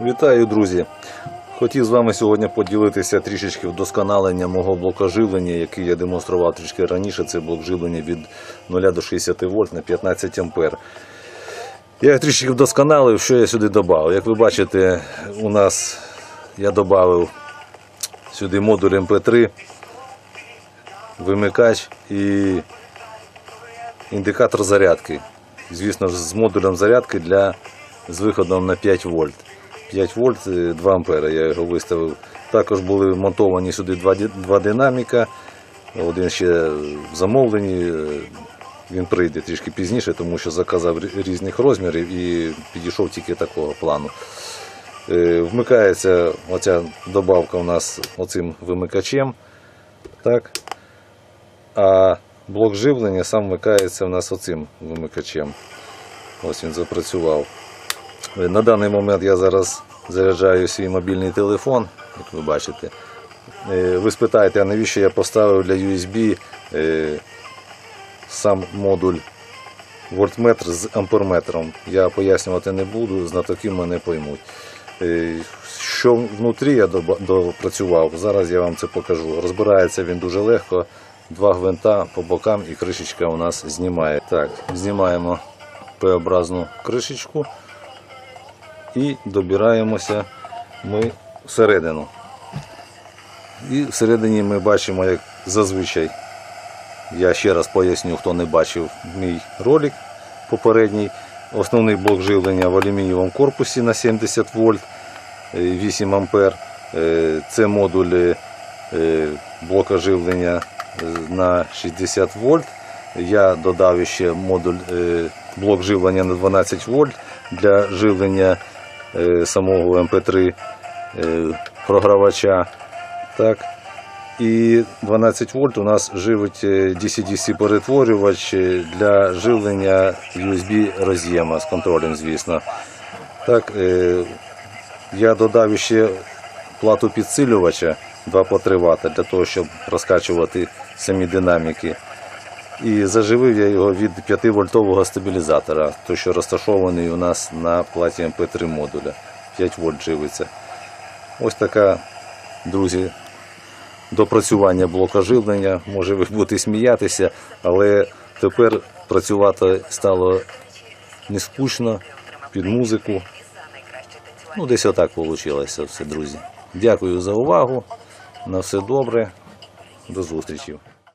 Вітаю, друзі! Хотів з вами сьогодні поділитися трішечки вдосконаленням мого блока живлення, який я демонстрував трішки раніше. Це блок живлення від 0 до 60 вольт на 15 ампер. Я трішки вдосконалив, що я сюди додав. Як ви бачите, у нас я додав сюди модуль MP3, вимикач і індикатор зарядки. Звісно ж, з модулем зарядки для, з виходом на 5 вольт. 5 вольт, е, 2 ампера я його виставив. Також були монтовані сюди два, динаміка. Один ще в замовленні. е, Він прийде трішки пізніше, тому що заказав різних розмірів і підійшов тільки такого плану. Е, Вмикається оця добавка у нас оцим вимикачем. Так. А блок живлення сам вмикається у нас оцим вимикачем. Ось він запрацював. Е, На даний момент я зараз заряджаю свій мобільний телефон, як ви бачите. Е, Ви спитаєте, а навіщо я поставив для USB е, сам модуль вольтметр з амперметром. Я пояснювати не буду, знатоки мене поймуть. Що внутрі я допрацював, зараз я вам це покажу. Розбирається він дуже легко. Два гвинта по бокам і кришечка у нас знімає. Так, знімаємо П-образну кришечку і добираємося ми всередину. І всередині ми бачимо, як зазвичай. Я ще раз поясню, хто не бачив мій ролик попередній. Основний блок живлення в алюмінієвому корпусі на 70 вольт, е, 8 ампер. Е, Це модуль е, блока живлення е, на 60 вольт. Я додав ще модуль е, блок живлення на 12 вольт для живлення е, самого MP3 е, програвача. Так. І 12 вольт у нас живить е, DC-DC перетворювач е, для живлення USB роз'єма з контролем, звісно. Так, е, я додав ще плату підсилювача 2 по 3 Вт для того, щоб розкачувати самі динаміки. І заживив я його від 5-вольтового стабілізатора, той, що розташований у нас на платі MP3 модуля. 5 вольт живиться. Ось така, друзі, допрацювання блока живлення. Може ви будете сміятися, але тепер працювати стало не скучно під музику. Ну, десь отак вийшло все, друзі. Дякую за увагу. На все добре. До зустрічі.